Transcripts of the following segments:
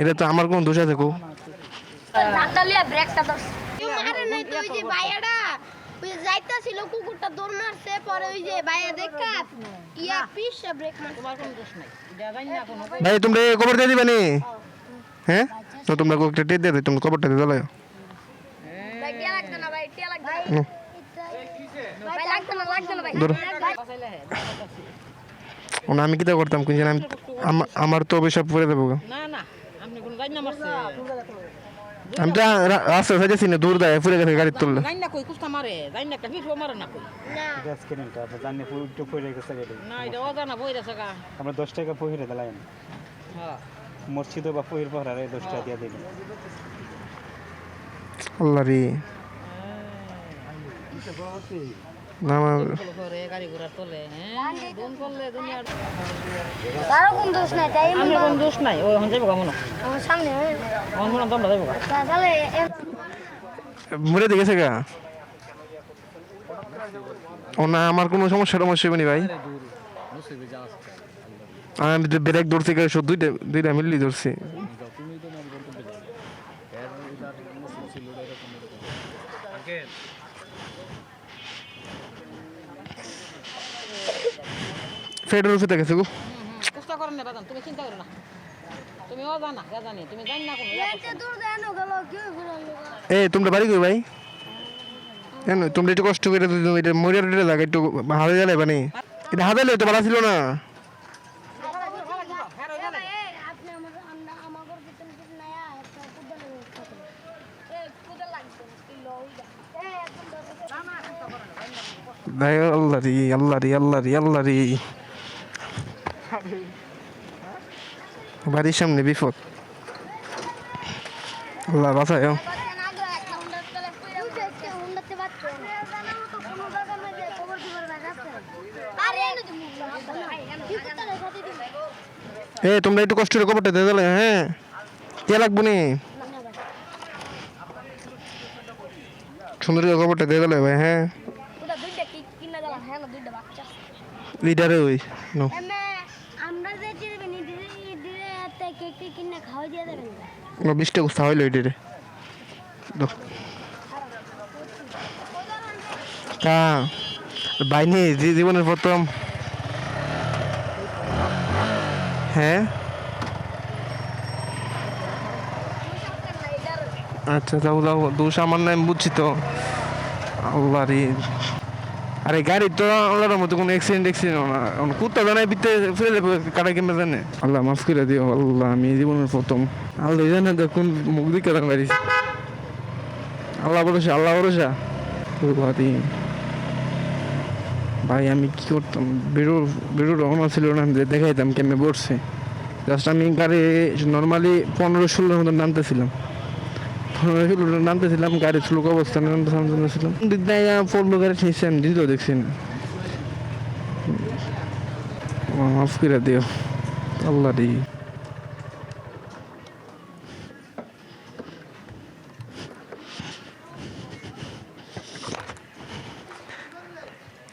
এটা তো আমার কোনো দোষ আছে কো। যে যাইতাছিল কুকুরটা দৌড় মারছে পরে ওই যে দেখা ইয়া পিসে ব্রেক মারছে। ভাই তোমরা এই খবর দিয়ে দিবে নি? হ্যাঁ? তো তোমরা একটা টেট দিয়ে তোমরা খবরটা দিয়ে দিলে ভাই টিয়া লাগতো না ভাই টিয়া লাগতো না। ভাই লাগতো না লাগতো না ভাই। ধরো। বাসাইলে হে। ওনা আমি কিতা করতাম? কিন্তু আমি আমা- আমার তো অভিশাপ পড়ে দেবো গো। না না আপনি কোন জানি না মারছে। আমি তো রা- রাস্তায় সাজেছি না দূর দেয় ফুরে গেছে গাড়ির তুললে। না কই কুস্তা মারে জানি না একটা পিঠো মারে না কই। না। গ্যাস কিনেনটা আপনি জানি একটু পড়ে গেছে গাড়ি। গা আমরা দশ টাকা পহিরে দিলাম হ্যাঁ। মসজিদ বা পহির পাহাড়ে দশ টাকা দিয়ে দিলাম আল্লাহ রে। তোলে হ্যাঁ। মরে দেখেছে গা। ও না আমার কোনো সমস্যা টমস্যা হয়নি ভাই। আমি তো ব্রেক ধরছি গাড়ি সব দুইটা দুইটা মিললি ধরছি। ফেডার উঠে গেছে গো। চেষ্টা করেন না বাজান তুমি চিন্তা করো না। তুমি কে জানি তুমি জানি না কোনো এই দূর দেন গেল কি ঘুরালো এ তোমরা বাড়ি কই ভাই? কেন তোমরা একটু কষ্ট করে তো এটা মরিয়ার এটা লাগে একটু হাতে জ্বালাই বানি এটা হাতে তো ভালো ছিল না আপনি আমার আমরা আমাগর ভিতরে কিছু নাই একটা কুদলে এ কুদল লাগবে কি লইয়া এ একদম ভাই আল্লাহ রে আল্লাহ রে আল্লাহ রে আল্লাহ বাড়ির সামনে বিপদ। আল্লাহ বাঁচায়। এ, তোমরা একটু কষ্ট করে খবরটা দিয়ে দিলে হ্যাঁ? কে লাগবো নি? সুন্দর করে খবরটা দিয়ে দিলে ভাই হ্যাঁ? লিডারে ওই। নো বিশটা গুস্তা হইল দো বাইনি জীবনের প্রথম। হ্যাঁ? আচ্ছা যাও যাও দোষ আমার নাম বুঝছি তো। আল্লাহ রে আরে গাড়ি তো আল্লাহর মতো কোনো অ্যাক্সিডেন্ট অ্যাক্সিডেন্ট কুত্তা জানাই বিতে ফেলে কাটা কিংবা জানে? আল্লাহ মাফ করে দিও, আল্লাহ, আমি জীবনের প্রথম। আল্লাহ জানে তো কোন মুখ দিকে দান পারিস আল্লাহ ভরসা আল্লাহ ভরসা। ভাই, আমি কি করতাম? বেরো বেরো রওনা ছিল না যে দেখাইতাম কেমনে পড়ছে জাস্ট আমি গাড়ি নর্মালি পনেরো ষোলোর মতো নামতেছিলাম। নামতেছিলাম গাড়ি স্লোক অবস্থানে নামতেছিলাম পড়ল গাড়ি ঠিকছে আমি দিতেও দেখছি না মাফ করে দিও। আল্লাহ রে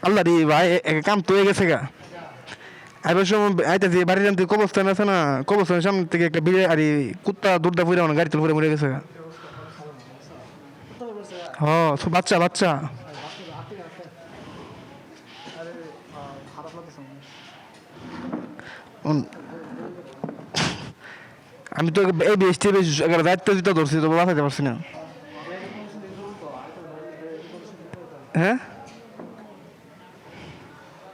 আল্লাহ রে ভাই কাম তো গেছে গা। আইবার সময় আইতেছি বাড়ির জানতে কবস্থান আছে না কবস্থানের সামনে থেকে একটা বিড়ে আর কুত্তা দূরদা ফুরে আমার গাড়ি তুলে ফুরে মরে গেছে গা। হ সব বাচ্চা বাচ্চা। আমি তো এই বেশটি বেশ দায়িত্ব দিতে ধরছি তো বাঁচাতে পারছি না। হ্যাঁ?